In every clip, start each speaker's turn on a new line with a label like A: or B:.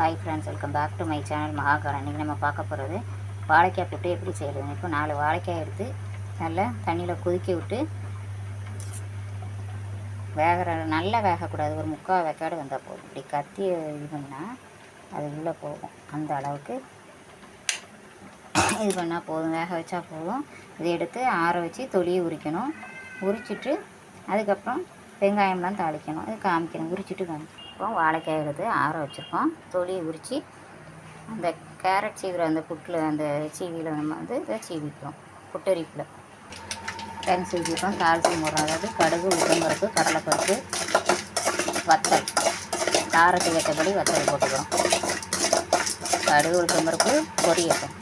A: Hi friends welcome back to my channel மகாகாரன் இன்றைக்கி நம்ம பார்க்க போகிறது வாழைக்காய் புட்டு எப்படி செய்கிறது இப்போ நாலு வாழைக்காய் எடுத்து நல்லா தண்ணியில் கொதிக்க விட்டு வேகிற நல்லா வேகக்கூடாது. ஒரு முக்கால் வேக்காடு வந்தால் போதும். இப்படி கத்தி இது பண்ணால் அது உள்ளே போகும். அந்த அளவுக்கு இது பண்ணால் போதும். வேக வச்சா போதும். இதை எடுத்து ஆற வச்சு தொலியை உரிக்கணும். உரிச்சிட்டு அதுக்கப்புறம் வெங்காயம்லாம் தாளிக்கணும். இது காமிக்கணும் உரிச்சிட்டு காமிக்கணும் இப்போ வாழைக்காய் எடுத்து ஆற வச்சுருக்கோம். தொலியை உரித்து அந்த கேரட் சீவிர அந்த புட்டில் அந்த சீவியில் நம்ம வந்து இதை சீவிக்கிறோம் புட்டரிப்பில். தேங்க் சீவிக்கிறோம் தாளிச்சு போடுறோம் அதாவது கடுகு உளுந்தம்பருப்பு கடலைப்பருப்பு வத்தல். காரத்துக்கு ஏற்றபடி வத்தல் போட்டுக்கிறோம். கடுகு உளுத்தம்பருப்பு பொரியட்டும்.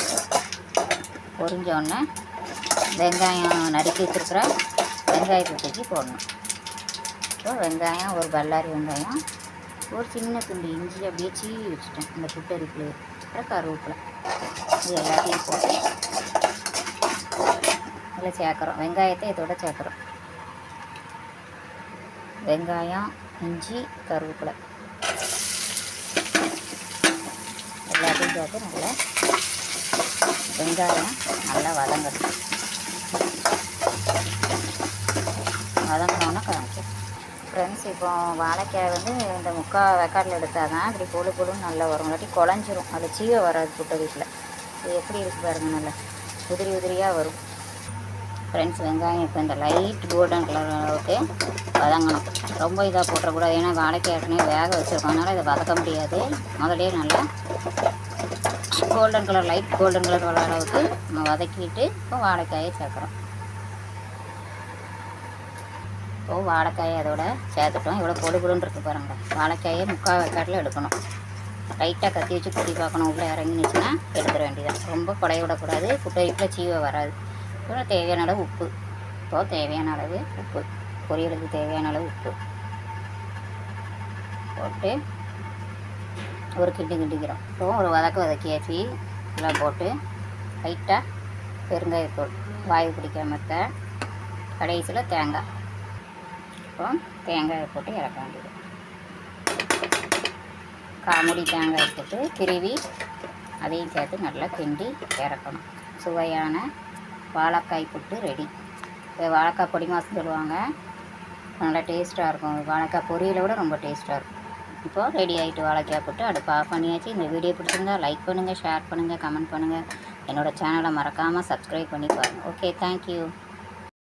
A: பொரிஞ்ச உடனே வெங்காயம் நறுக்கி வச்சுருக்கிற வெங்காயத்தை தூக்கி போடணும். இப்போ வெங்காயம் ஒரு பல்லாரி வெங்காயம் ஒரு சின்ன துண்டு இஞ்சி அப்படியே சீவி வச்சுட்டேன். இந்த புட்டரிப்பில் அப்புறம் கருவேப்பிலை. இது எல்லாத்தையும் போட்டு இதில் சேர்க்குறோம். வெங்காயத்தை இதோட சேர்க்குறோம். வெங்காயம் இஞ்சி கருவேப்பிலை. எல்லாத்தையும் சேர்த்து நல்லா வெங்காயம் நல்லா வதங்கணும். வதங்கினோன்னா காமிச்சோம் ஃப்ரெண்ட்ஸ் இப்போ வாழைக்காய் வந்து இந்த முக்கால் வெக்காட்டில் எடுத்தால் தான் இப்படி பொழு பொழுன்னு நல்லா வரும். இல்லாட்டி குழஞ்சிரும். அது சீவை வராது புட்ட வீட்டில். இது எப்படி இருக்குது பாருங்கள் நல்லா. உதிரி உதிரியாக வரும். ஃப்ரெண்ட்ஸ் வெங்காயம் இப்போ இந்த லைட் கோல்டன் கலர் அளவுக்கு வதங்கணும். ரொம்ப இதாக போட்டுறக்கூடாது. ஏன்னா வாழைக்காய் ஏற்கனவே வேக வச்சுருக்கோம். அதனால் இதை வதக்க முடியாது. முதலே நல்லா golden colour light golden colour வர அளவுக்கு நம்ம வதக்கிட்டு இப்போ வாழைக்காயை சேர்க்குறோம். இப்போ வாழைக்காயை அதோட சேர்த்துட்டோம். இவ்வளோ பொடு பொடுன்னு இருக்குது பாருங்கள் வாழைக்காயை முக்கால் வெக்காட்டில் எடுக்கணும். லைட்டாக கத்தி வச்சு குட்டி பார்க்கணும். உள்ளே இறங்கினுச்சுன்னா எடுத்துட வேண்டியதான் ரொம்ப குடைய விடக்கூடாது. குட்டையில் சீவை வராது. இப்போ தேவையான அளவு உப்பு. இப்போ தேவையான அளவு உப்பு. பொரியலுக்கு தேவையான அளவு உப்பு. போட்டு ஒரு கிண்டு கிண்டிக்கிறோம். இப்போ ஒரு வதக்க வதக்கியாச்சு எல்லாம் போட்டு லைட்டாக பெருங்காயத்தூள் வாயு பிடிக்காம இருக்க கடைசியில் தேங்காய். இப்போ தேங்காயை போட்டு இறக்க வேண்டியது. காமுடி தேங்காய் போட்டு திருவி அதையும் சேர்த்து நல்லா கிண்டி இறக்கணும். சுவையான வாழைக்காய் புட்டு ரெடி இப்போ வாழைக்காய் பொடி மாதம் சொல்லுவாங்க. நல்லா டேஸ்ட்டாக இருக்கும். வாழைக்காய் பொரியலை விட ரொம்ப டேஸ்ட்டாக இருக்கும். இப்போது ரெடி ஆகிட்டு வாழைக்காய் போட்டு அடுப்பு ஆஃப் பண்ணியாச்சு. இந்த வீடியோ பிடிச்சிருந்தா லைக் பண்ணுங்கள் ஷேர் பண்ணுங்கள் கமெண்ட் பண்ணுங்கள் என்னோடய சேனலை மறக்காமல் சப்ஸ்கிரைப் பண்ணி பாருங்கள் ஓகே தேங்க்யூ